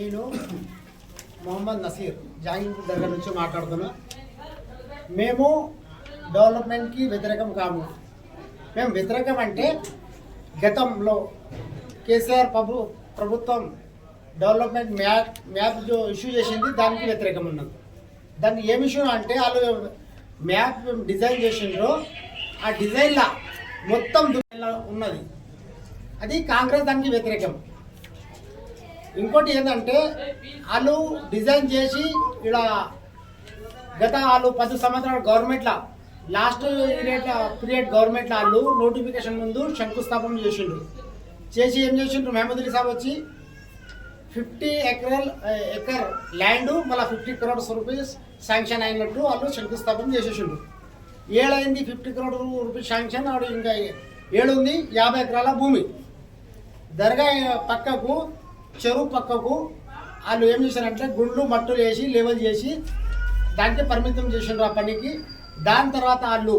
నేను మొహమ్మద్ నసీర్ జాయింగ్ దగ్గర నుంచి మాట్లాడుతున్నా. మేము డెవలప్మెంట్కి వ్యతిరేకం కాము. మేము వ్యతిరేకం అంటే గతంలో కేసీఆర్ ప్రభు ప్రభుత్వం డెవలప్మెంట్ మ్యాప్ మ్యాప్ జో ఇష్యూ చేసింది దానికి వ్యతిరేకం ఉన్నది. దాన్ని ఏమి ఇష్యూ అంటే వాళ్ళు మ్యాప్ డిజైన్ చేసిండ్రో. ఆ డిజైన్లా మొత్తం ఉన్నది. అది కాంగ్రెస్ దానికి వ్యతిరేకం. ఇంకోటి ఏంటంటే వాళ్ళు డిజైన్ చేసి ఇలా గత వాళ్ళు పది సంవత్సరాల గవర్నమెంట్ల లాస్ట్ పీరియడ్ పీరియడ్ గవర్నమెంట్లో వాళ్ళు నోటిఫికేషన్ ముందు శంకుస్థాపన చేసిండ్రు. చేసి ఏం చేసిండ్రు? మహమూద్ సాబ్ వచ్చి ఫిఫ్టీ ఎకరల్ ఎకర్ ల్యాండ్ మళ్ళీ ఫిఫ్టీ క్రోడ్స్ రూపీస్ శాంక్షన్ అయినట్టు వాళ్ళు శంకుస్థాపన చేసేసిండ్రు. ఏడైంది ఫిఫ్టీ క్రోడ్ రూపీస్ శాంక్షన్ వాడు ఇంకా ఏడు ఉంది యాభై ఎకరాల భూమి. దర్గా పక్కకు చెరువు పక్కకు వాళ్ళు ఏం చేశారంటే గుండ్లు మట్టులు వేసి లెవెల్ చేసి దానికి పరిమితం చేసిండ్రు ఆ పనికి. దాని తర్వాత వాళ్ళు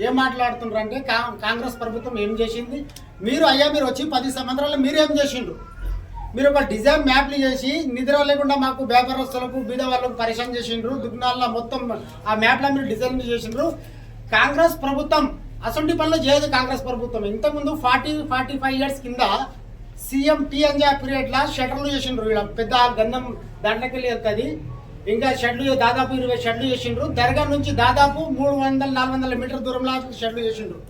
ఏం మాట్లాడుతున్నారు అంటే కా కాంగ్రెస్ ప్రభుత్వం ఏం చేసింది? మీరు అయ్యా మీరు వచ్చి పది సంవత్సరాలు మీరు ఏం చేసిండ్రు? మీరు ఒక డిజైన్ మ్యాప్లు చేసి నిద్ర లేకుండా మాకు వ్యాపారస్తులకు బీద వాళ్ళకు పరిచయం చేసిండ్రు. దుగ్నాల్లో మొత్తం ఆ మ్యాప్లో మీరు డిజైన్ చేసిండ్రు. కాంగ్రెస్ ప్రభుత్వం అసొంటి పనులు చేయదు కాంగ్రెస్ ప్రభుత్వం. ఇంతకుముందు ఫార్టీ ఫార్టీ ఫైవ్ ఇయర్స్ కింద సీఎం టీఎన్జే పీరియడ్లో షటర్లు చేసిండ్రు వీళ్ళ పెద్ద గంధం దండకెళ్ళి వస్తుంది వెళ్తుంది ఇంకా షెడ్లు దాదాపు ఇరవై షెడ్లు చేసిండ్రు. దర్గా నుంచి దాదాపు మూడు వందల నాలుగు వందల మీటర్ దూరంలో షెడ్లు చేసిండ్రు.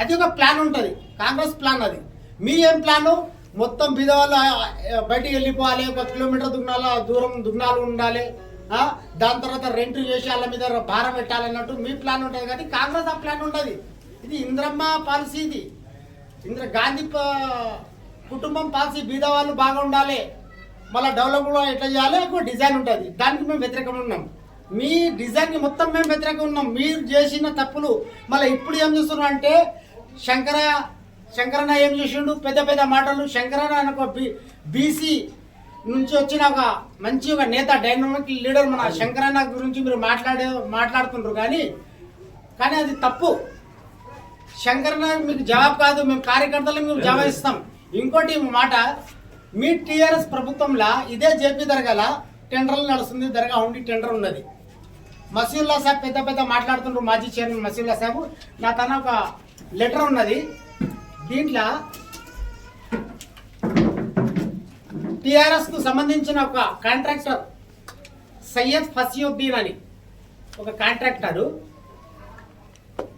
అది ఒక ప్లాన్ ఉంటుంది. కాంగ్రెస్ ప్లాన్ అది. మీ ఏం ప్లాను? మొత్తం బిధవాళ్ళు బయటికి వెళ్ళిపోవాలి. ఒక కిలోమీటర్ దుగ్నాల దూరం దుగ్నాలు ఉండాలి. దాని తర్వాత రెంట్ చేసి వాళ్ళ మీద భారం పెట్టాలన్నట్టు మీ ప్లాన్ ఉంటుంది. కానీ కాంగ్రెస్ ఆ ప్లాన్ ఉంటుంది ఇది ఇంద్రమ్మ పాలసీ ఇది ఇంద్ర గాంధీ కుటుంబం పాలసీ బీద వాళ్ళు బాగా ఉండాలి. మళ్ళీ డెవలప్ కూడా ఎట్లా చేయాలి? ఒక డిజైన్ ఉంటుంది. దానికి మేము వ్యతిరేకంగా ఉన్నాం. మీ డిజైన్కి మొత్తం మేము వ్యతిరేకంగా ఉన్నాం. మీరు చేసిన తప్పులు మళ్ళీ ఇప్పుడు ఏం చేస్తున్నాం అంటే శంకర శంకరన్న ఏం చేసిండు? పెద్ద పెద్ద మాటలు. శంకరన్న ఆయన ఒక బీ బీసీ నుంచి వచ్చిన ఒక మంచి ఒక నేత డైనమిక్ లీడర్ మన శంకరన్న గురించి మీరు మాట్లాడే మాట్లాడుతుండ్రు కానీ కానీ అది తప్పు. శంకరన్న మీకు జవాబు కాదు. మేము కార్యకర్తలు మేము జవాబు ఇస్తాం. ఇంకోటి మాట మీ టీఆర్ఎస్ ప్రభుత్వంలో ఇదే జేపీ దర్గాల టెండర్లు నడుస్తుంది దర్గా ఉండి టెండర్ ఉన్నది. మసీల్లా సాబ్ పెద్ద పెద్ద మాట్లాడుతున్నారు మాజీ చైర్మన్ మసీల్లా సాబ్ నా తన ఒక లెటర్ ఉన్నది. దీంట్లో టీఆర్ఎస్కు సంబంధించిన ఒక కాంట్రాక్టర్ సయ్యద్ ఫసియుద్దీన్ అని ఒక కాంట్రాక్టరు.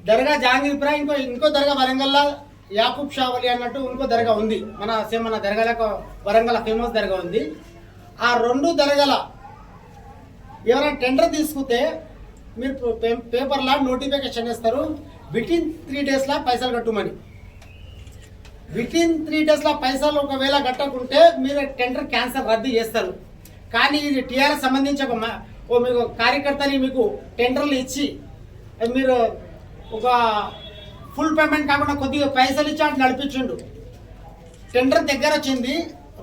దర్గా జహాంగీర్పుర ఇంకో ఇంకో దర్గా వరంగల్లో యాకూబ్ షావలి అన్నట్టు ఇంకో దర్గా ఉంది. మన సేమ్ మన దర్గాలకు వరంగల్ ఫేమస్ దర్గా ఉంది. ఆ రెండు దర్గాల ఎవరైనా టెండర్ తీసుకుంటే మీరు పే- పేపర్లో నోటిఫికేషన్ ఇస్తారు. వితిన్ త్రీ డేస్లో పైసలు కట్టుమని. వితిన్ త్రీ డేస్లో పైసలు ఒకవేళ కట్టకుంటే మీరు టెండర్ క్యాన్సల్ రద్దు చేస్తారు. కానీ ఇది టీఆర్ఎస్ సంబంధించి ఒక ఓ మీకు కార్యకర్తని మీకు టెండర్లు ఇచ్చి మీరు ఒక ఫుల్ పేమెంట్ కాకుండా కొద్దిగా పైసలు ఇచ్చి అటు నడిపించిండు. టెండర్ దగ్గర వచ్చింది.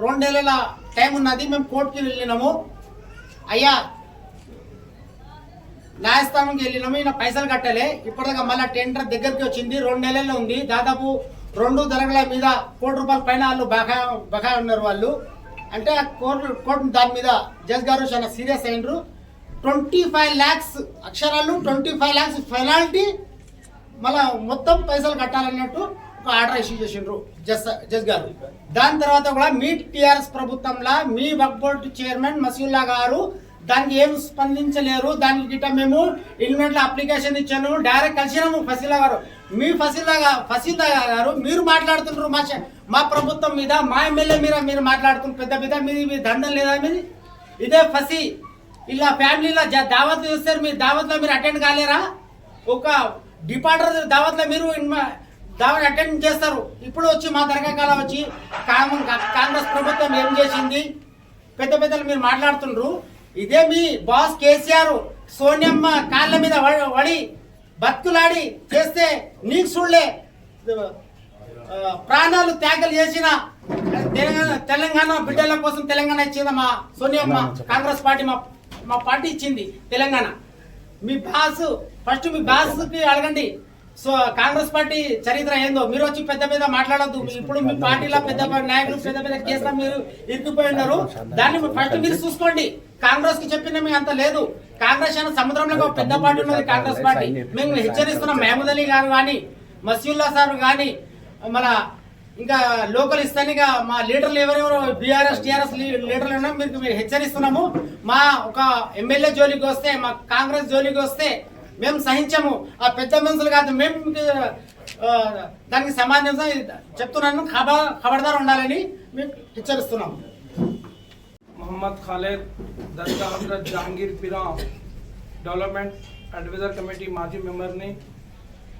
రెండేళ్ళ టైం ఉన్నది. మేము కోర్టుకి వెళ్ళినాము. అయ్యా న్యాయస్థానంకి వెళ్ళినాము. ఈయన పైసలు కట్టలే. ఇప్పటిదాకా మళ్ళీ టెండర్ దగ్గరికి వచ్చింది. రెండు నెలల్లో ఉంది. దాదాపు రెండు ధరల మీద కోటి రూపాయల పైన వాళ్ళు బకా బకాయి ఉన్నారు వాళ్ళు. అంటే కోర్టు కోర్టు దాని మీద జడ్జ్ గారు చాలా సీరియస్ అయినరు. ట్వంటీ ఫైవ్ ల్యాక్స్ అక్షరాలు ట్వంటీ ఫైవ్ ల్యాక్స్ పెనాల్టీ మళ్ళా మొత్తం పైసలు కట్టాలన్నట్టు ఒక ఆర్డర్ ఇష్యూ చేసిండ్రు జస్ జస్ గారు. దాని తర్వాత కూడా మీ టీఆర్ఎస్ ప్రభుత్వంలో మీ వక్ బోర్డు చైర్మన్ మసీల్లా గారు దానికి ఏం స్పందించలేరు. దానికి గిట్ట మేము ఇన్వెంట్లో అప్లికేషన్ ఇచ్చాను. డైరెక్ట్ కలిసినాము ఫసీలా గారు. మీ ఫసీలా ఫసీదా ఫసీలా గారు మీరు మాట్లాడుతుండ్రు మా మా ప్రభుత్వం మీద మా ఎమ్మెల్యే మీద మీరు మాట్లాడుతున్నారు పెద్ద పెద్ద మీది మీ దండం లేదా మీది? ఇదే ఫసి. ఇలా ఫ్యామిలీలో జ- దావత్ చేస్తారు. మీ దావత్లో మీరు అటెండ్ కాలేరా? ఒక డిపార్టర్ దావత్లో మీరు దావత్ అటెండ్ చేస్తారు. ఇప్పుడు వచ్చి మా దర్గా కాలం వచ్చి కాంగ్రెస్ ప్రభుత్వం ఏం చేసింది? పెద్ద పెద్దలు మీరు మాట్లాడుతుండ్రు. ఇదే మీ బాస్ కేసీఆర్ సోనియమ్మ కాళ్ళ మీద వడి బతుకులాడి చేస్తే నీకు చూడలే. ప్రాణాలు త్యాగలు చేసిన తెలంగాణ తెలంగాణ బిడ్డల కోసం తెలంగాణ ఇచ్చింది మా సోనియమ్మ కాంగ్రెస్ పార్టీ మా మా పార్టీ ఇచ్చింది తెలంగాణ. మీ బాస్ ఫస్ట్ మీ బాస్కి అడగండి. సో కాంగ్రెస్ పార్టీ చరిత్ర ఏందో? మీరు వచ్చి పెద్ద పెద్ద మాట్లాడద్దు. ఇప్పుడు మీ పార్టీలో పెద్ద పెద్ద నాయకులు పెద్ద పెద్ద కేసులో మీరు ఇరుక్కుపోయి ఉన్నారు. దాన్ని ఫస్ట్ మీరు చూసుకోండి. కాంగ్రెస్కి చెప్పిన మీ అంత లేదు. కాంగ్రెస్ అయిన సముద్రంలో ఒక పెద్ద పార్టీ ఉన్నది కాంగ్రెస్ పార్టీ. మేము హెచ్చరిస్తున్నాం. మహమూద్ అలీ గారు కానీ మసీల్లా సార్ కానీ మన ఇంకా లోకల్ ఇస్తానిక మా లీడర్లు ఎవరెవరు బీఆర్ఎస్ టీఆర్ఎస్ లీడర్లు ఉన్నా. మీకు మేము హెచ్చరిస్తున్నాము. మా ఒక ఎమ్మెల్యే జోలికి వస్తే మా కాంగ్రెస్ జోలికి వస్తే మేము సహించము. ఆ పెద్ద మనుషులు కాదు మేము దానికి సమాధానం చెప్తున్నాను. ఖబా ఖబర్దార్ ఉండాలని మేము హెచ్చరిస్తున్నాము. Mohammed Khaled Dargah Jahangir Pira development advisor committee మాజీ మెంబర్ని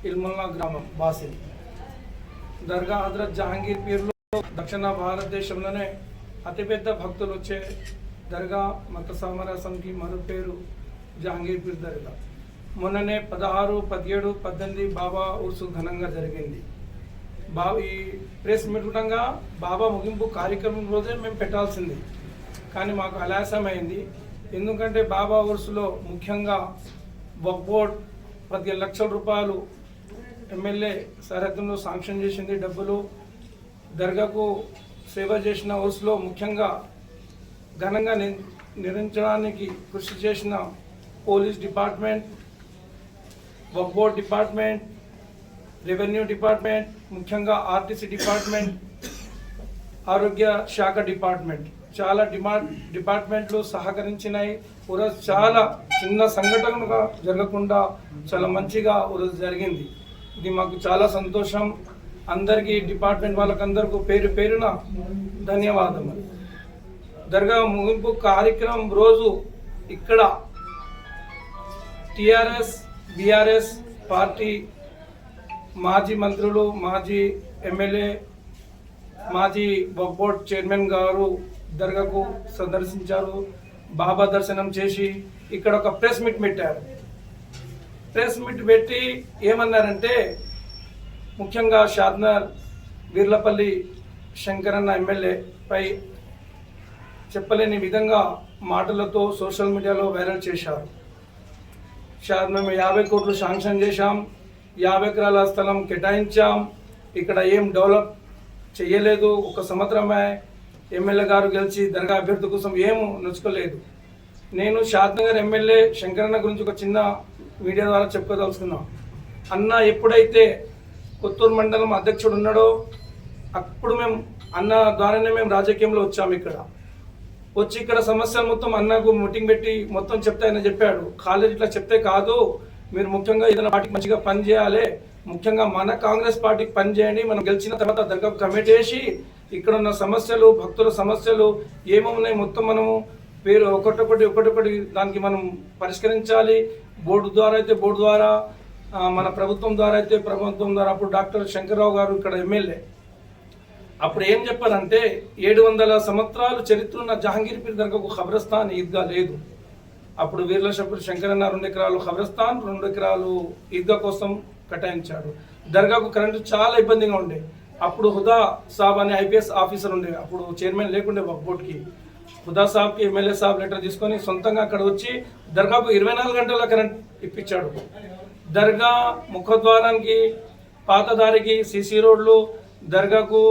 ఇల్ముల్లా గ్రామం బాసిల్. దర్గా హజరత్ జహాంగీర్ పీర్లో దక్షిణ భారతదేశంలోనే అతిపెద్ద భక్తులు వచ్చే దర్గా మత సామరస్యంకి మరో పేరు జహాంగీర్ పీర్ దర్గా. మొన్ననే పదహారు పదిహేడు పద్దెనిమిది బాబా ఉర్సు ఘనంగా జరిగింది. బా ఈ ప్రెస్ మీట్ బాబా ముగింపు కార్యక్రమం రోజే మేము పెట్టాల్సింది. కానీ మాకు అలాసమైంది. అయింది ఎందుకంటే బాబా ఉర్సులో ముఖ్యంగా వక్ బోర్డ్ పదిహేను లక్షల రూపాయలు ఎమ్మెల్యే సరిహద్దులో శాంక్షన్ చేసింది. డబ్బులు దర్గాకు సేవ చేసిన హౌస్లో ముఖ్యంగా ఘనంగా ని- కృషి చేసిన police department Waqf board department revenue department ముఖ్యంగా ఆర్టీసీ డిపార్ట్మెంట్ ఆరోగ్య శాఖ డిపార్ట్మెంట్. చాలా డిమాండ్ డిపార్ట్మెంట్లు సహకరించినాయి. ఈరోజు చాలా చిన్న సంఘటనగా జరగకుండా చాలా మంచిగా ఈరోజు జరిగింది. ఇది మాకు చాలా సంతోషం. అందరికీ డిపార్ట్మెంట్ వాళ్ళకందరికీ పేరు పేరున ధన్యవాదములు. దర్గా ముగింపు కార్యక్రమం రోజు ఇక్కడ టిఆర్ఎస్ బీఆర్ఎస్ పార్టీ మాజీ మంత్రులు మాజీ ఎమ్మెల్యే మాజీ బొబ్బోట్ చైర్మన్ గారు దర్గాకు సందర్శించారు. బాబా దర్శనం చేసి ఇక్కడ ఒక ప్రెస్ మీట్ పెట్టారు. ప్రెస్ మీట్ పెట్టి ఏమన్నారంటే ముఖ్యంగా షాద్నర్ వీర్లపల్లి శంకరన్న ఎమ్మెల్యేపై చెప్పలేని విధంగా మాటలతో సోషల్ మీడియాలో వైరల్ చేశారు. షాద్ మేము యాభై కోట్లు శాంక్షన్ చేశాం యాభై ఎకరాల స్థలం కేటాయించాం ఇక్కడ ఏం డెవలప్ చేయలేదు ఒక సంవత్సరమే ఎమ్మెల్యే గారు గెలిచి దర్గా అభ్యర్థి కోసం ఏం నొచ్చుకోలేదు. నేను షాద్నగర్ ఎమ్మెల్యే శంకరన్న గురించి ఒక చిన్న మీడియా ద్వారా చెప్పుకోదలుచుకున్నా అన్న ఎప్పుడైతే కొత్తూరు మండలం అధ్యక్షుడు ఉన్నాడో అప్పుడు మేము అన్న ద్వారానే మేము రాజకీయంలో వచ్చాము ఇక్కడ. వచ్చి ఇక్కడ సమస్యలు మొత్తం అన్నకు మీటింగ్ పెట్టి మొత్తం చెప్తే ఆయన చెప్పాడు. కాలేజ్ ఇట్లా చెప్తే కాదు మీరు ముఖ్యంగా ఏదైనా పార్టీకి మంచిగా పని చేయాలి ముఖ్యంగా మన కాంగ్రెస్ పార్టీకి పని చేయండి మనం గెలిచిన తర్వాత దర్గా కమిటీ వేసి ఇక్కడ ఉన్న సమస్యలు భక్తుల సమస్యలు ఏమున్నాయి మొత్తం మనము పేరు ఒకటొకటి ఒకటొకటి దానికి మనం పరిష్కరించాలి. బోర్డు ద్వారా అయితే బోర్డు ద్వారా మన ప్రభుత్వం ద్వారా అయితే ప్రభుత్వం ద్వారా అప్పుడు డాక్టర్ శంకర్రావు గారు ఇక్కడ ఎమ్మెల్యే. అప్పుడు ఏం చెప్పారంటే ఏడు వందల సంవత్సరాలు చరిత్ర ఉన్న జహాంగీర్ పీర్ దర్గాకు ఖబరస్థాన్ ఈద్గా లేదు. అప్పుడు వీర్లశపురి శంకరన్న రెండు ఎకరాలు ఖబరస్థాన్ రెండు ఎకరాలు ఈద్గా కోసం కేటాయించాడు దర్గాకు కరెంటు చాలా ఇబ్బందిగా ఉండే. అప్పుడు హుదా సాబ్ అనే ఐపీఎస్ ఆఫీసర్ ఉండే. అప్పుడు చైర్మన్ లేకుండే వక్ బోర్డ్కి. హుదా సాబ్కి ఎమ్మెల్యే సాబ్ లెటర్ తీసుకొని సొంతంగా అక్కడ వచ్చి దర్గాకు ఇరవై నాలుగు గంటల కరెంట్ ఇప్పించాడు. దర్గా ముఖద్వారానికి పాతదారికి సీసీ రోడ్లు దర్గాకు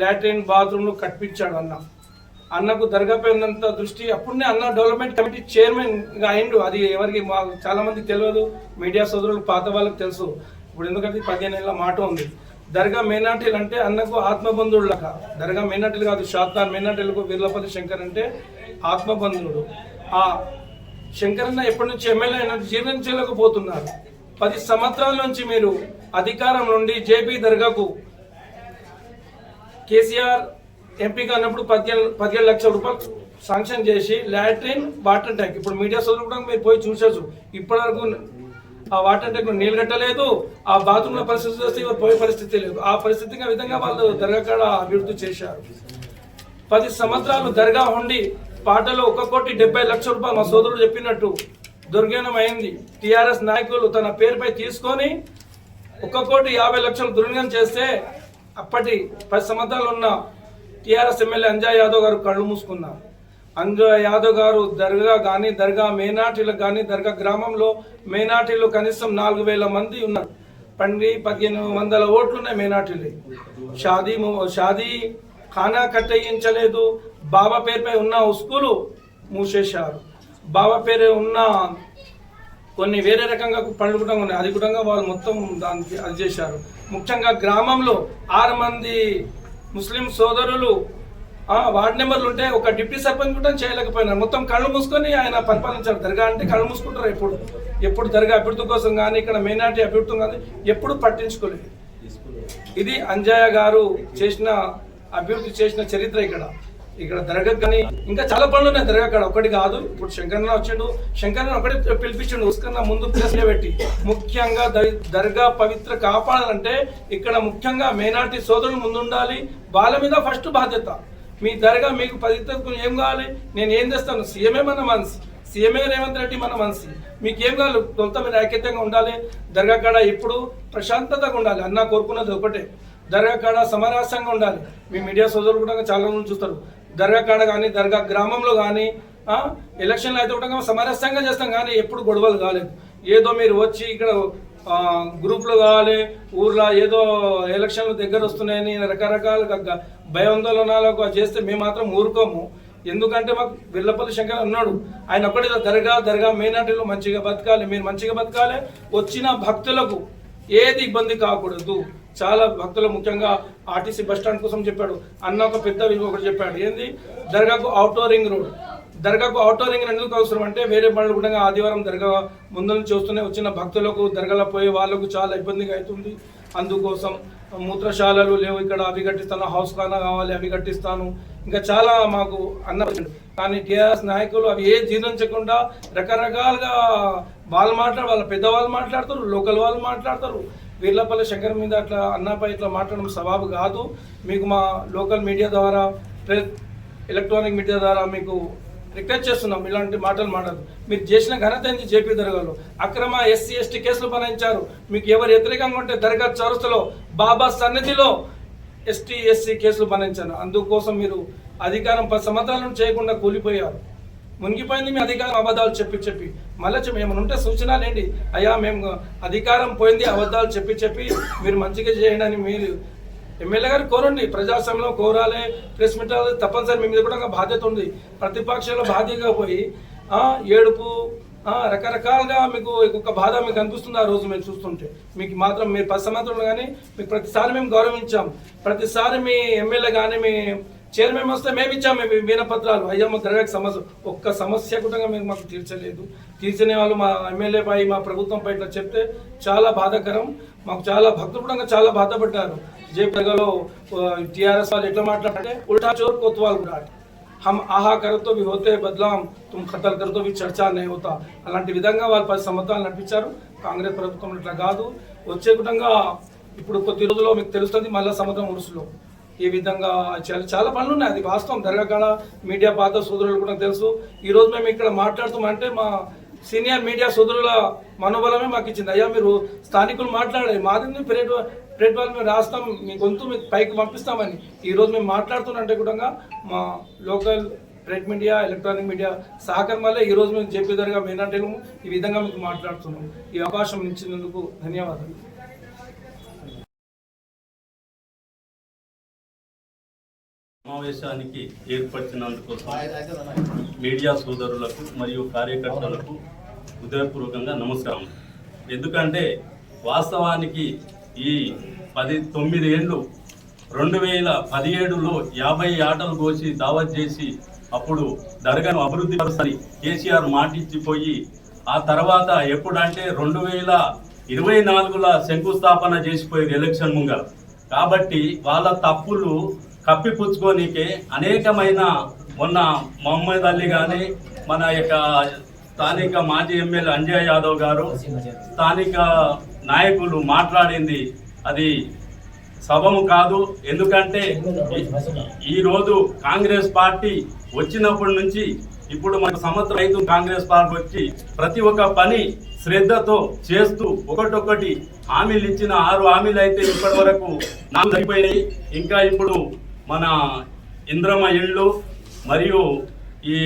లాట్రిన్ బాత్రూమ్లు కట్టించాడు అన్న. అన్నకు దర్గాపై ఉన్నంత దృష్టి అప్పుడే అన్న డెవలప్మెంట్ కమిటీ చైర్మన్గా అయిండు. అది ఎవరికి మా చాలామంది తెలియదు. మీడియా సోదరులు పాత వాళ్ళకి తెలుసు. ఇప్పుడు ఎందుకంటే పదిహేను ఏళ్ళ మాట ఉంది. దర్గా మేనాటిల్ అంటే అన్నకు ఆత్మబంధువులక దర్గా మేనాటిల్ కాదు షాత్నార్ మేనాటిల్కు వీర్లపతి శంకర్ అంటే ఆత్మబంధువుడు. ఆ శంకరన్న ఎప్పటి నుంచి ఎమ్మెల్యే అయినా జీర్ణించలేకపోతున్నారు పది సంవత్సరాల నుంచి మీరు అధికారం నుండి జేపీ దర్గాకు కేసీఆర్ ఎంపీగా ఉన్నప్పుడు పదిహేను పదిహేడు లక్షల రూపాయలు శాంక్షన్ చేసి లాట్రిన్ వాటర్ ట్యాంక్. ఇప్పుడు మీడియా సోదరు కూడా మీరు పోయి చూసొచ్చు ఇప్పటివరకు ఆ వాటర్ ట్యాంక్ నీళ్ళు కట్టలేదు ఆ బాత్రూమ్లో పరిస్థితి చూస్తే ఇవాళ పోయే పరిస్థితి లేదు. ఆ పరిస్థితిగా విధంగా వాళ్ళు దర్గా కాడ అభివృద్ధి చేశారు. పది సంవత్సరాలు దర్గా ఉండి పాటలో ఒక కోటి డెబ్బై లక్షల రూపాయలు మా సోదరుడు చెప్పినట్టు దుర్గణం అయింది టిఆర్ఎస్ నాయకులు తన పేరుపై తీసుకొని ఒక కోటి యాభై లక్షలు దుర్గణం చేస్తే అప్పటి పది సంవత్సరాలు ఉన్న టిఆర్ఎస్ ఎమ్మెల్యే అంజయ్ యాదవ్ గారు కళ్ళు మూసుకున్నారు. అంజయ్ యాదవ్ గారు దర్గా కానీ దర్గా మేనాటిలకు కానీ దర్గా గ్రామంలో మేనాటిలు కనీసం నాలుగు వేల మంది ఉన్నారు. పండి పదిహేను వందల ఓట్లు ఉన్నాయి మేనాటిలు షాదీ షాదీ ఖానా కట్టయించలేదు. బాబా పేరుపై ఉన్న స్కూలు మూసేశారు. బాబా పేరు ఉన్న కొన్ని వేరే రకంగా పనులు కూడా ఉన్నాయి. అది కూడా వాళ్ళు మొత్తం దానికి అది చేశారు. ముఖ్యంగా గ్రామంలో ఆరు మంది ముస్లిం సోదరులు వార్డు నెంబర్లు ఉంటే ఒక డిప్యూటీ సర్పంచ్ కూడా చేయలేకపోయినారు. మొత్తం కళ్ళు మూసుకొని ఆయన పరిపాలించారు. దర్గా అంటే కళ్ళు మూసుకుంటారు ఎప్పుడు. ఎప్పుడు దర్గా అభివృద్ధి కోసం కానీ ఇక్కడ మైనార్టీ అభివృద్ధి కానీ ఎప్పుడు పట్టించుకోలేదు. ఇది అంజయ్య గారు చేసిన అభివృద్ధి చేసిన చరిత్ర ఇక్కడ. ఇక్కడ దర్గా కానీ ఇంకా చాలా పనులు ఉన్నాయి దర్గా కాడ. ఒకటి కాదు ఇప్పుడు శంకరన్న వచ్చిండు. శంకరన్న ఒకటి పిలిపించిండు ఉస్కన్న ముందు ప్లేస్ పెట్టి. ముఖ్యంగా దర్గా పవిత్ర కాపాడాలంటే ఇక్కడ ముఖ్యంగా మైనార్టీ సోదరులు ముందుండాలి. వాళ్ళ మీద ఫస్ట్ బాధ్యత. మీ దర్గా మీకు పది పవిత్రకు ఏం కావాలి? నేను ఏం చేస్తాను? సీఎంఏ మన మనసు. సీఎంఏ రేవంత్ రెడ్డి మన మనసు. మీకు ఏం కావాలి? కొంత మీరు ఐక్యతంగా ఉండాలి. దర్గా కాడ ఇప్పుడు ప్రశాంతతగా ఉండాలి. అన్న కోరుకున్నది ఒకటే. దర్గా కాడ సమరాస్యంగా ఉండాలి. మీ మీడియా సోదరులు కూడా చాలా మంది చూస్తారు. దర్గా కాడ కానీ దర్గా గ్రామంలో కానీ ఎలక్షన్లు అయితే కూడా సమరస్యంగా చేస్తాం. కానీ ఎప్పుడు గొడవలు కాలేదు. ఏదో మీరు వచ్చి ఇక్కడ గ్రూపులు కావాలి ఊర్లో ఏదో ఎలక్షన్లు దగ్గర వస్తున్నాయని రకరకాలుగా భయాందోళనాలు భయాందోళనలకు చేస్తే మేము మాత్రం ఊరుకోము. ఎందుకంటే మాకు వెల్లపల్లి శంకర్ ఉన్నాడు ఆయన ఒక్కడే దర్గా దర్గా మేనాటిలో మంచిగా బతకాలి మీరు మంచిగా బతకాలి వచ్చిన భక్తులకు ఏది ఇబ్బంది కాకూడదు. చాలా భక్తులు ముఖ్యంగా ఆర్టీసీ బస్ స్టాండ్ కోసం చెప్పాడు అన్న ఒక పెద్ద ఒకటి చెప్పాడు. ఏంది? దర్గాకు అవుటో రింగ్ రోడ్ దర్గాకు అవుట్ రింగ్ ఎందుకు అవసరం అంటే వేరే పనులు కూడా ఆదివారం దర్గా ముందు నుంచి వస్తూనే వచ్చిన భక్తులకు దర్గాలో పోయే వాళ్ళకు చాలా ఇబ్బందిగా అవుతుంది. అందుకోసం మూత్రశాలలు లేవు ఇక్కడ అవి కట్టిస్తాను హౌస్ ఖానా కావాలి అవి కట్టిస్తాను. ఇంకా చాలా మాకు అన్న కానీ టీఆర్ఎస్ నాయకులు అవి ఏ జీర్ణించకుండా రకరకాలుగా వాళ్ళు మాట్లాడు వాళ్ళ పెద్దవాళ్ళు మాట్లాడతారు లోకల్ వాళ్ళు మాట్లాడతారు. వీర్లపల్లి శంకర్ మీద అట్లా అన్నపై ఇట్లా మాట్లాడడం సవాబు కాదు. మీకు మా లోకల్ మీడియా ద్వారా ఎలక్ట్రానిక్ మీడియా ద్వారా మీకు రిక్వెస్ట్ చేస్తున్నాం ఇలాంటి మాటలు మాట్లాడదు. మీరు చేసిన ఘనత ఏంది జేపీ దర్గాలో అక్రమ ఎస్సీ ఎస్టీ కేసులు బనాయించారు. మీకు ఎవరు వ్యతిరేకంగా ఉంటే దర్గా చౌరస్తలో బాబా సన్నిధిలో ఎస్టీ ఎస్సీ కేసులు బనాయించారు అందుకోసం మీరు అధికారం పది సంవత్సరాలను చేయకుండా కూలిపోయారు. మునిగిపోయింది మీ అధికారం అబద్ధాలు చెప్పి చెప్పి. మళ్ళీ ఏమైనా ఉంటే సూచనలు ఏంటి? అయ్యా మేము అధికారం పోయింది అబద్ధాలు చెప్పి చెప్పి మీరు మంచిగా చేయండి అని మీరు ఎమ్మెల్యే గారు కోరండి ప్రజాస్వామ్యంలో కోరాలి ప్రెస్ మీట్ అవ్వాలి, తప్పనిసరి. మీ మీద కూడా బాధ్యత ఉంది. ప్రతిపక్షంలో బాధ్యతగా పోయి ఏడుపు రకరకాలుగా మీకు ఒక బాధ మీకు అనిపిస్తుంది ఆ రోజు మేము చూస్తుంటే. మీకు మాత్రం మీరు పది సంవత్సరాలు కానీ మీకు ప్రతిసారి మేము గౌరవించాం. ప్రతిసారి మీ ఎమ్మెల్యే కానీ మీ చైర్మన్ వస్తే మేము ఇచ్చాము మేము వినపత్రాలు అయ్యా మా ద్రవ్యకు సమస్య ఒక్క సమస్య కూడా మేము మాకు తీర్చలేదు. తీర్చనే వాళ్ళు మా ఎమ్మెల్యే పై మా ప్రభుత్వం పై ఇట్లా చెప్తే చాలా బాధాకరం. మాకు చాలా భక్తుపూడంగా చాలా బాధపడ్డారు. జయప్రగలో టీఆర్ఎస్ వాళ్ళు ఎట్లా మాట్లాడితే ఉల్టా చోర్ కొత్వాల్ కూడా హమ్ ఆహా కరతో బి హోతే బదలాం తుమ్ ఖతల్ కరతో బి చర్చ నే హోతా. అలాంటి విధంగా వాళ్ళు పది సంవత్సరాలు నడిపించారు. కాంగ్రెస్ ప్రభుత్వం ఇట్లా కాదు. వచ్చే విధంగా ఇప్పుడు కొద్ది రోజుల్లో మీకు తెలుస్తుంది మళ్ళా సముద్రం ఉరుసులో. ఈ విధంగా చాలా చాలా పనులు ఉన్నాయి అది వాస్తవం. దర్గాకాడ మీడియా పాత సోదరులు కూడా తెలుసు. ఈరోజు మేము ఇక్కడ మాట్లాడుతామంటే మా సీనియర్ మీడియా సోదరుల మనోబలమే మాకు ఇచ్చింది. అయ్యా మీరు స్థానికులు మాట్లాడాలి. మాది ప్రేట్ ప్రేట్ వాళ్ళు మేము రాస్తాం. మీ గొంతు మీకు పైకి పంపిస్తామని. ఈరోజు మేము మాట్లాడుతున్నంటే కూడా మా local print media electronic media సహకారం వల్ల ఈరోజు మేము చెప్పేదారుగా మేనంటే ఈ విధంగా మీకు మాట్లాడుతున్నాం. ఈ అవకాశం ఇచ్చినందుకు ధన్యవాదాలు. సమావేశానికి ఏర్పరిచినందుకోసం మీడియా సోదరులకు మరియు కార్యకర్తలకు హృదయపూర్వకంగా నమస్కారం. ఎందుకంటే వాస్తవానికి ఈ పది తొమ్మిది ఏళ్ళు రెండు వేల పదిహేడులో యాభై ఆటలు కోసి దావత్ చేసి అప్పుడు దర్గాను అభివృద్ధి పరుస్తాని కేసీఆర్ మాటిచ్చిపోయి ఆ తర్వాత ఎప్పుడంటే రెండు వేల ఇరవై నాలుగుల శంకుస్థాపన చేసిపోయారు ఎలక్షన్ ముంగల. కాబట్టి వాళ్ళ తప్పులు కప్పిపుచ్చుకోనికి అనేకమైన మొన్న మొహమ్మద్ అలీ కానీ మన యొక్క స్థానిక మాజీ ఎమ్మెల్యే అంజయ్ యాదవ్ గారు స్థానిక నాయకులు మాట్లాడింది. అది సభము కాదు. ఎందుకంటే ఈరోజు కాంగ్రెస్ పార్టీ వచ్చినప్పటి నుంచి ఇప్పుడు మనకు సంవత్సరం ఐదు కాంగ్రెస్ పార్టీ వచ్చి ప్రతి ఒక్క పని శ్రద్ధతో చేస్తూ ఒకటొకటి హామీలు ఇచ్చిన ఆరు హామీలు అయితే ఇప్పటి వరకు నాకు సరిపోయినాయి ఇంకా ఇప్పుడు మన ఇంద్రమ ఇళ్ళు మరియు ఈ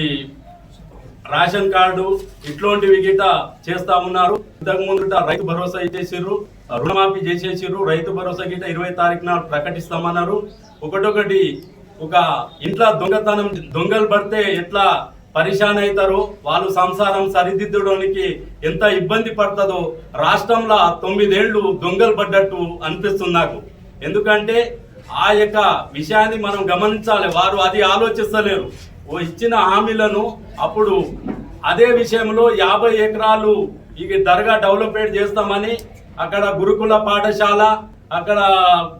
రేషన్ కార్డు ఇట్లాంటివి గిట చేస్తా ఉన్నారు. ఇంతకు ముందు రైతు భరోసా ఇచ్చేసారు రుణమాఫీ చేసేసారు రైతు భరోసా గిట ఇరవై తారీఖున ప్రకటిస్తామన్నారు. ఒకటొకటి ఒక ఇంట్లో దొంగతనం దొంగలు పడితే ఎట్లా పరిశాన్ అవుతారో వాళ్ళు సంసారం సరిదిద్దడానికి ఎంత ఇబ్బంది పడుతుందో రాష్ట్రంలో తొమ్మిదేళ్ళు దొంగలు పడ్డట్టు అనిపిస్తుంది నాకు. ఎందుకంటే ఆ యొక్క విషయాన్ని మనం గమనించాలి. వారు అది ఆలోచిస్తలేరు. ఓ ఇచ్చిన హామీలను అప్పుడు అదే విషయంలో యాభై ఎకరాలు ఇక దర్గా డెవలప్మెంట్ చేస్తామని అక్కడ గురుకుల పాఠశాల అక్కడ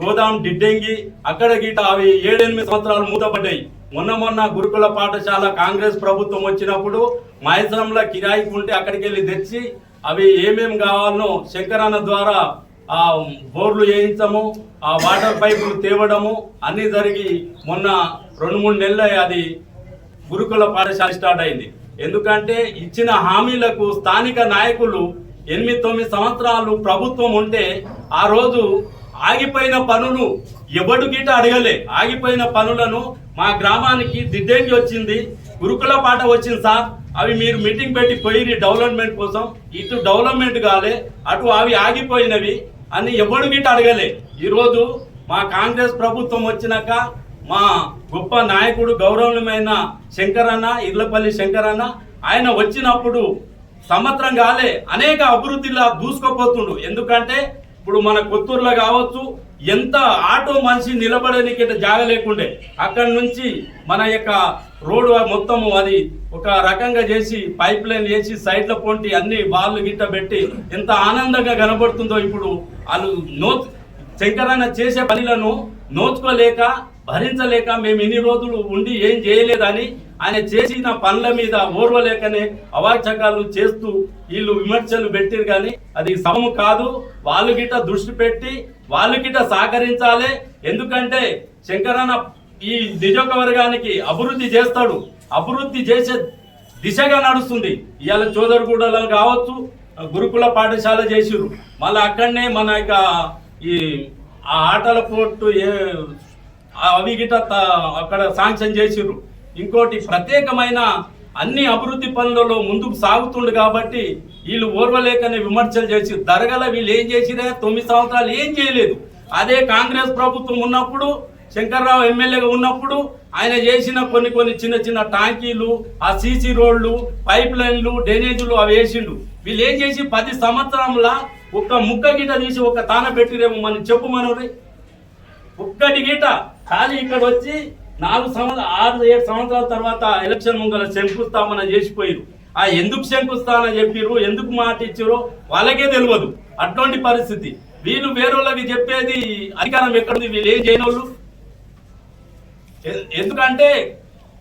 గోదాం డిడ్డెంగి అక్కడ గీట అవి ఏడెనిమిది సంవత్సరాలు మూతపడ్డాయి. మొన్న మొన్న గురుకుల పాఠశాల కాంగ్రెస్ ప్రభుత్వం వచ్చినప్పుడు మహేశ్వరంలో కిరాయికి ఉంటే అక్కడికి వెళ్ళి తెచ్చి అవి ఏమేమి కావాలనో శంకరన్న ద్వారా బోర్లు వేయించము ఆ వాటర్ పైపులు తేవడము అన్నీ జరిగి మొన్న రెండు మూడు నెలలు అది గురుకుల పాఠశాల స్టార్ట్ అయింది. ఎందుకంటే ఇచ్చిన హామీలకు స్థానిక నాయకులు ఎనిమిది తొమ్మిది సంవత్సరాలు ప్రభుత్వం ఉంటే ఆ రోజు ఆగిపోయిన పనులు ఎవడు గిట అడగలే. ఆగిపోయిన పనులను మా గ్రామానికి దిడ్డేకి వచ్చింది? గురుకుల పాట వచ్చింది సార్. అవి మీరు మీటింగ్ పెట్టి పోయి డెవలప్మెంట్ కోసం. ఇటు డెవలప్మెంట్ కాలే అటు అవి ఆగిపోయినవి. అని ఎవడు గిట అడగలే. ఈరోజు మా కాంగ్రెస్ ప్రభుత్వం వచ్చినాక మా గొప్ప నాయకుడు గౌరవమైన శంకరన్న ఇర్లపల్లి శంకరన్న ఆయన వచ్చినప్పుడు సంవత్సరం కాలే అనేక అభివృద్ధిలా దూసుకుపోతుండు. ఎందుకంటే ఇప్పుడు మన కొత్తూరులో కావచ్చు ఎంత ఆటో మనిషి నిలబడడానికి జాగ లేకుండే. అక్కడి నుంచి మన యొక్క రోడ్డు మొత్తము అది ఒక రకంగా చేసి పైప్ లైన్ వేసి సైడ్ల పొంటి అన్ని బాళ్ళు గిట్ట పెట్టి ఎంత ఆనందంగా కనబడుతుందో ఇప్పుడు వాళ్ళు నో శంకరన్న చేసే పనులను నోచుకోలేక భరించలేక మేము ఇన్ని రోజులు ఉండి ఏం చేయలేదని ఆయన చేసిన పనుల మీద ఓర్వలేకనే అవాచకాలు చేస్తూ వీళ్ళు విమర్శలు పెట్టిరు కానీ అది సమము కాదు. వాళ్ళు గిట్ట దృష్టి పెట్టి వాళ్ళు గిట్ట సహకరించాలి. ఎందుకంటే శంకరన్న ఈ నియోజకవర్గానికి అభివృద్ధి చేస్తాడు. అభివృద్ధి చేసే దిశగా నడుస్తుంది. ఇవాళ చోదరగూడలో కావచ్చు గురుకుల పాఠశాల చేసిరు మళ్ళీ అక్కడనే మన యొక్క ఈ ఆ ఆటల పోటు ఏ అవి గిట అక్కడ శాంక్షన్ చేసిరు ఇంకోటి ప్రత్యేకమైన అన్ని అభివృద్ధి పనులలో ముందుకు సాగుతుండు కాబట్టి వీళ్ళు ఓర్వలేకనే విమర్శలు చేసి దరగల వీళ్ళు ఏం చేసిరే తొమ్మిది సంవత్సరాలు ఏం చేయలేదు. అదే కాంగ్రెస్ ప్రభుత్వం ఉన్నప్పుడు శంకర్రావు ఎమ్మెల్యేగా ఉన్నప్పుడు ఆయన చేసిన కొన్ని కొన్ని చిన్న చిన్న టాంకీలు ఆ సీసీ రోడ్లు పైప్ లైన్లు డ్రైనేజీలు అవి వేసిండు. వీళ్ళు ఏం చేసి పది సంవత్సరంలా ఒక్క ముక్క గిట తీసి ఒక తాన పెట్టిరేమో మనం చెప్పు మనోరి ఒక్కటి గీట ఖాళీ ఇక్కడ వచ్చి నాలుగు సంవత్సరాలు ఆరు ఏడు సంవత్సరాల తర్వాత ఎలక్షన్ ముంగల శంకుస్థాపన చేసిపోయారు. ఆ ఎందుకు శంకుస్థాపన చెప్పిర్రు ఎందుకు మాట ఇచ్చారో వాళ్ళకే తెలియదు అటువంటి పరిస్థితి. వీళ్ళు వేరే వాళ్ళకి చెప్పేది అధికారం ఎక్కడుంది వీళ్ళు ఏం చేయని వాళ్ళు ఎందుకంటే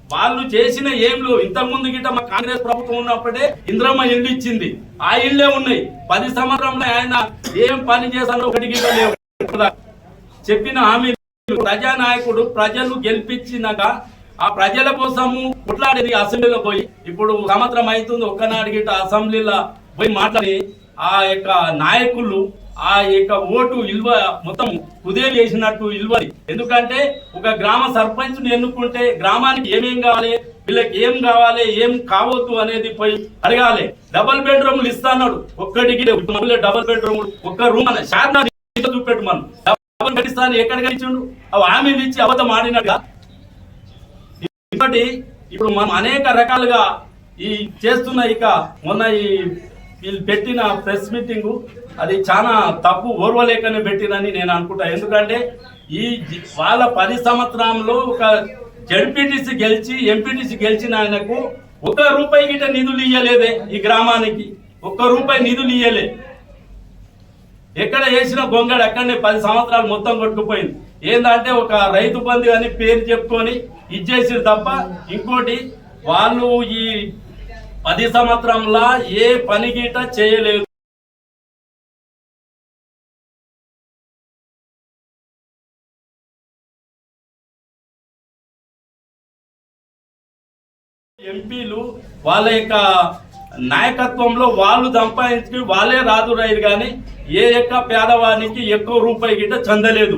వాళ్ళు చేసిన ఏంలు ఇంతకుముందు గిట్ట మా కాంగ్రెస్ ప్రభుత్వం ఉన్నప్పుడే ఇంద్రమ్మ ఇల్లు ఇచ్చింది. ఆ ఇళ్ళే ఉన్నాయి. పది సంవత్సరంలో ఆయన ఏం పని చేశారో ఒకటి చెప్పిన హామీ ప్రజానాయకుడు ప్రజలు గెలిపించినాక ఆ ప్రజల కోసము కొట్లాడేది అసెంబ్లీలో పోయి ఇప్పుడు సంవత్సరం అవుతుంది ఒక్కనాడు గిట్ట అసెంబ్లీలో పోయి మాట్లాడి ఆ యొక్క నాయకులు ఆ యొక్క ఓటు ఇల్వ మొత్తం కుదే చేసినట్టు ఇల్వది ఎందుకంటే ఒక గ్రామ సర్పంచ్ను ఎన్నుకుంటే గ్రామానికి ఏమేం కావాలి వీళ్ళకి ఏం కావాలి ఏం కావద్దు అనేది పోయి అడగాలి. డబల్ బెడ్రూమ్లు ఇస్తాడు ఒక్కడికి డబల్ బెడ్రూమ్ ఒక్క రూమ్ అని షార్నాథ్ చూపెట్టు మనం డబ్బులు కట్టిస్తాను ఎక్కడ కట్టించండు అవి హామీలు ఇచ్చి అబద్ధం ఆడినట్టుగా ఇప్పటి ఇప్పుడు మనం అనేక రకాలుగా ఈ చేస్తున్న ఇక మొన్న ఈ వీళ్ళు పెట్టిన ప్రెస్ మీటింగు అది చాలా తప్పు ఓర్వలేకనే పెట్టినని నేను అనుకుంటా. ఎందుకంటే ఈ వాళ్ళ పది సంవత్సరంలో ఒక జడ్పీటీసీ గెలిచి ఎంపీటీసీ గెలిచిన ఆయనకు ఒక రూపాయి గిట్ట నిధులు ఇయ్యలేదే ఈ గ్రామానికి. ఒక్క రూపాయి నిధులు ఇయ్యలే. ఎక్కడ వేసిన గొంగడు అక్కడనే పది సంవత్సరాలు మొత్తం కొట్టుకుపోయింది. ఏంటంటే ఒక రైతు బంధు అని పేరు చెప్పుకొని ఇచ్చేసారు తప్ప ఇంకోటి వాళ్ళు ఈ పది సంవత్సరంలా ఏ పని గీట చేయలేదు. ఎంపీలు వాళ్ళ యొక్క నాయకత్వంలో వాళ్ళు సంపాదించి వాళ్ళే రాదు రైలు కానీ ఏ యొక్క పేదవానికి ఎక్కువ రూపాయి గిట్ట చెందలేదు.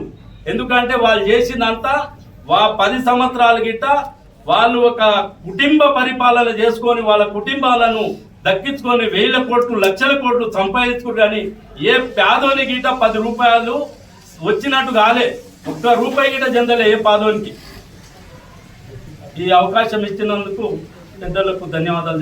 ఎందుకంటే వాళ్ళు చేసిందంతా వా పది సంవత్సరాల గిట్ట వాళ్ళు ఒక కుటుంబ పరిపాలన చేసుకొని వాళ్ళ కుటుంబాలను దక్కించుకొని వేల కోట్లు లక్షల కోట్లు సంపాదించుకుని కానీ ఏ పేదోని గీట పది రూపాయలు వచ్చినట్టు కాలే. ఒక్క రూపాయి గిట చెందలే ఏ పాదోనికి. ఈ అవకాశం ఇచ్చినందుకు పెద్దలకు ధన్యవాదాలు.